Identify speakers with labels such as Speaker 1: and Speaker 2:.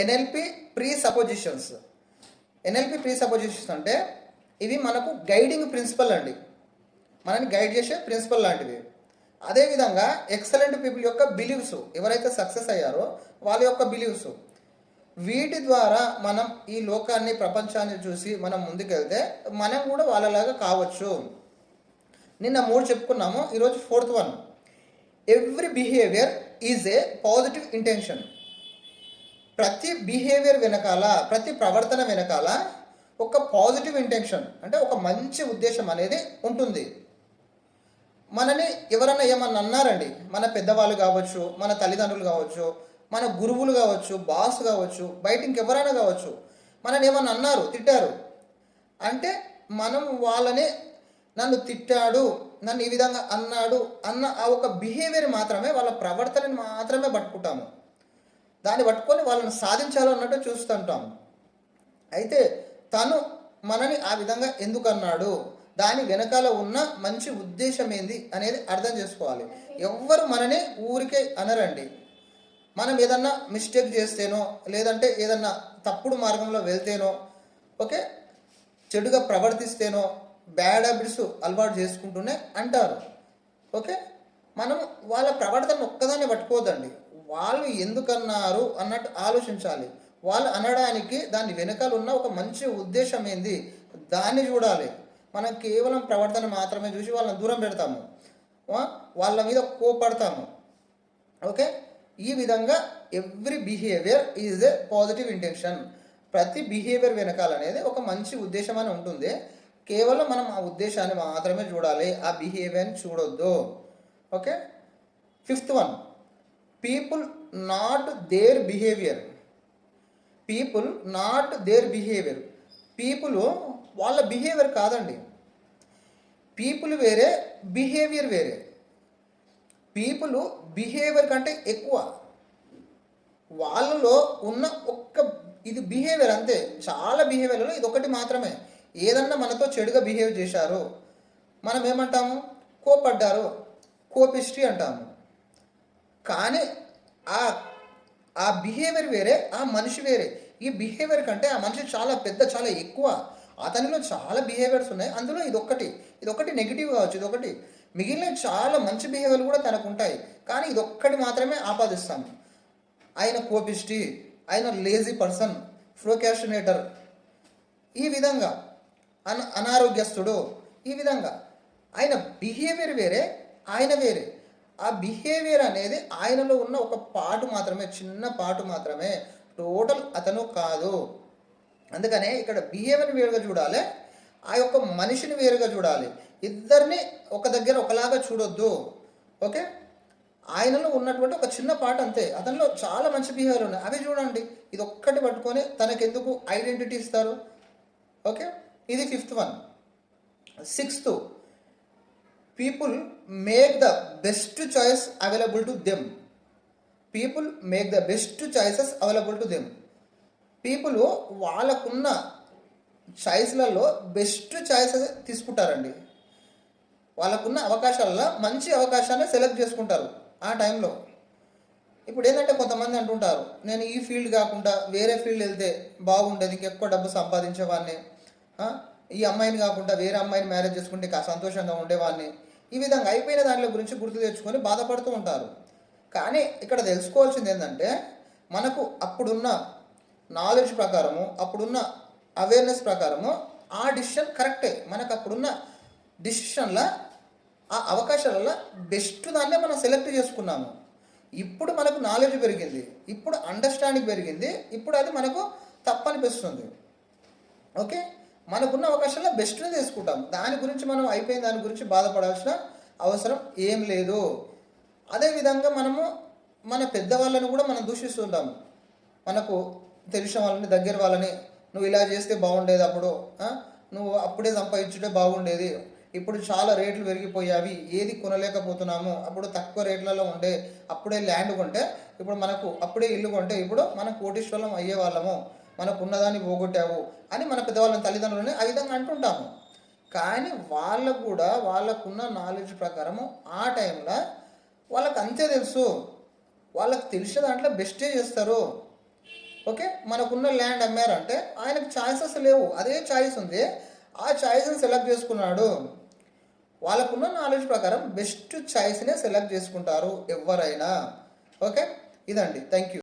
Speaker 1: NLP presuppositions NLP presuppositions అంటే ఇవి మనకు గైడింగ్ ప్రిన్సిపల్ అండి. మనని గైడ్ చేసే ప్రిన్సిపల్ లాంటివి. అదేవిధంగా ఎక్సలెంట్ పీపుల్ యొక్క బిలీవ్స్ ఎవరైతే సక్సెస్ అయ్యారో వాళ్ళ యొక్క బిలీవ్స్. వీటి ద్వారా మనం ఈ లోకాన్ని ప్రపంచాన్ని చూసి మనం ముందుకెళ్తే మనం కూడా వాళ్ళలాగా కావచ్చు. నిన్న మూడు చెప్పుకున్నాము ఈరోజు fourth one. Every behaviour is a positive intention. ప్రతి బిహేవియర్ వెనకాల ప్రతి ప్రవర్తన వెనకాల ఒక పాజిటివ్ ఇంటెన్షన్ అంటే ఒక మంచి ఉద్దేశం అనేది ఉంటుంది. మనని ఎవరన్నా ఏమన్నా అన్నారండి? మన పెద్దవాళ్ళు కావచ్చు మన తల్లిదండ్రులు కావచ్చు మన గురువులు కావచ్చు బాస్ కావచ్చు బయట ఇంకెవరైనా కావచ్చు మనని ఏమన్నా అన్నారు తిట్టారు? అంటే మనం వాళ్ళని నన్ను తిట్టాడు నన్ను ఈ విధంగా అన్నాడు అన్న ఆ ఒక బిహేవియర్ మాత్రమే వాళ్ళ ప్రవర్తనని మాత్రమే పట్టుకుంటాము. దాన్ని పట్టుకొని వాళ్ళని సాధించాలన్నట్టు చూస్తుంటాం. అయితే తను మనని ఆ విధంగా ఎందుకు అన్నాడు దాని వెనకాల ఉన్న మంచి ఉద్దేశం ఏంది అనేది అర్థం చేసుకోవాలి. ఎవ్వరు మనని ఊరికే అనరండి. మనం ఏదన్నా మిస్టేక్ చేస్తేనో లేదంటే ఏదన్నా తప్పుడు మార్గంలో వెళ్తేనో ఓకే? చెడుగా ప్రవర్తిస్తేనో బ్యాడ్ హ్యాబిట్స్ అలవాటు చేసుకుంటూనే అంటారు. ఓకే? మనం వాళ్ళ ప్రవర్తన ఒక్కదాన్ని పట్టుకోదండి వాళ్ళు ఎందుకన్నారు అన్నట్టు ఆలోచించాలి. వాళ్ళు అనడానికి దాని వెనకాల ఉన్న ఒక మంచి ఉద్దేశం ఏంది? దాన్ని చూడాలి. మనం కేవలం ప్రవర్తన మాత్రమే చూసి వాళ్ళని దూరం పెడతాము. వాళ్ళ మీద కోపడతాము ఓకే? ఈ విధంగా every behaviour is a positive intention. ప్రతి బిహేవియర్ వెనకాల అనేది ఒక మంచి ఉద్దేశం అని ఉంటుంది. కేవలం మనం ఆ ఉద్దేశాన్ని మాత్రమే చూడాలి. ఆ బిహేవియర్ని చూడొద్దు. Okay? Fifth one. People not their behaviour people not their behaviour people వాళ్ళ బిహేవియర్ కాదండి. పీపుల్ వేరే బిహేవియర్ వేరే. పీపుల్ బిహేవియర్ కంటే ఎక్కువ. వాళ్ళలో ఉన్న ఒక్క ఇది బిహేవియర్ అంతే. చాలా బిహేవియర్లో ఇది ఒకటి మాత్రమే. ఏదన్నా మనతో చెడుగా బిహేవ్ చేశారు మనం ఏమంటాము కోపడ్డారు కోపిస్ట్రీ అంటాము. కానీ ఆ ఆ బిహేవియర్ వేరే ఆ మనిషి వేరే. ఈ బిహేవియర్ కంటే ఆ మనిషి చాలా పెద్ద చాలా ఎక్కువ. అతనిలో చాలా బిహేవియర్స్ ఉన్నాయి. అందులో ఇదొకటి ఇది ఒకటి నెగిటివ్ కావచ్చు ఇదొకటి మిగిలిన చాలా మంచి బిహేవియర్ కూడా తనకు ఉంటాయి కానీ ఇదొక్కటి మాత్రమే ఆపాదిస్తాము. ఆయన కోపిస్టి ఆయన లేజీ పర్సన్ ఫ్రోకాషనేటర్ ఈ విధంగా అన అనారోగ్యస్తుడు. ఈ విధంగా. ఆయన బిహేవియర్ వేరే ఆయన వేరే. ఆ బిహేవియర్ అనేది ఆయనలో ఉన్న ఒక పాటు మాత్రమే చిన్న పాటు మాత్రమే. టోటల్ అతను కాదు. అందుకనే ఇక్కడ బిహేవియర్ వేరుగా చూడాలి ఆ యొక్క మనిషిని వేరుగా చూడాలి. ఇద్దరిని ఒక దగ్గర ఒకలాగా చూడొద్దు. ఓకే? ఆయనలో ఉన్నటువంటి ఒక చిన్న పాట అంతే. అతనిలో చాలా మంచి బిహేవియర్ ఉన్నాయి. అవి చూడండి. ఇది ఒక్కటి పట్టుకొని తనకెందుకు ఐడెంటిటీ ఇస్తారు? ఓకే? ఇది fifth one sixth people make the best choice available to them people make the best choices available to them people వాళ్ళకున్న చాయిస్లలో బెస్ట్ చాయిసెస్ తీసుకుంటారండి. వాళ్ళకున్న అవకాశాలలో మంచి అవకాశాన్ని సెలెక్ట్ చేసుకుంటారు ఆ టైంలో ఇప్పుడు ఏంటంటే కొంతమంది అంటుంటారు నేను ఈ ఫీల్డ్ కాకుండా వేరే ఫీల్డ్ వెళ్తే బాగుండేది ఇంకెక్కువ డబ్బు సంపాదించేవాడిని. ఈ అమ్మాయిని కాకుండా వేరే అమ్మాయిని మ్యారేజ్ చేసుకుంటే సంతోషంగా ఉండేవాడిని. ఈ విధంగా అయిపోయిన దాంట్లో గురించి గుర్తు తెచ్చుకొని బాధపడుతూ ఉంటారు. కానీ ఇక్కడ తెలుసుకోవాల్సింది ఏంటంటే మనకు అప్పుడున్న నాలెడ్జ్ ప్రకారము అప్పుడున్న అవేర్నెస్ ప్రకారము ఆ డిసిషన్ కరెక్టే మనకు అప్పుడున్న డిసిషన్ల ఆ అవకాశాలలో బెస్ట్ దాన్నే మనం సెలెక్ట్ చేసుకున్నాము. ఇప్పుడు మనకు నాలెడ్జ్ పెరిగింది. ఇప్పుడు అండర్స్టాండింగ్ పెరిగింది. ఇప్పుడు అది మనకు తప్పనిపిస్తుంది. ఓకే? మనకున్న అవకాశంలో బెస్ట్ని తీసుకుంటాం. దాని గురించి మనం అయిపోయిన దాని గురించి బాధపడాల్సిన అవసరం ఏం లేదు. అదేవిధంగా మనము మన పెద్దవాళ్ళని కూడా మనం దూషిస్తుంటాము మనకు తెలిసిన వాళ్ళని దగ్గర వాళ్ళని నువ్వు ఇలా చేస్తే బాగుండేది అప్పుడు నువ్వు అప్పుడే సంపాదించుంటే బాగుండేది. ఇప్పుడు చాలా రేట్లు పెరిగిపోయావి. ఏది కొనలేకపోతున్నాము. అప్పుడు తక్కువ రేట్లలో ఉండే అప్పుడే ల్యాండ్ కొంటే ఇప్పుడు మనకు అప్పుడే ఇల్లు కొంటే ఇప్పుడు మనం కోటీశ్వరం అయ్యే వాళ్ళము మనకు ఉన్నదాన్ని పోగొట్టావు అని మన పెద్దవాళ్ళని తల్లిదండ్రులని ఆ విధంగా అంటుంటాము. కానీ వాళ్ళకు కూడా వాళ్ళకున్న నాలెడ్జ్ ప్రకారము ఆ టైంలో వాళ్ళకి అంతే తెలుసు. వాళ్ళకి తెలిసిన దాంట్లో బెస్టే చేస్తారు. ఓకే మనకున్న ల్యాండ్ అమ్మారంటే ఆయనకు ఛాయిసెస్ లేవు. అదే ఛాయిస్ ఉంది. ఆ ఛాయిస్ని సెలెక్ట్ చేసుకున్నాడు. వాళ్ళకున్న నాలెడ్జ్ ప్రకారం బెస్ట్ ఛాయిస్నే సెలెక్ట్ చేసుకుంటారు ఎవరైనా. ఓకే ఇదండి. Thank you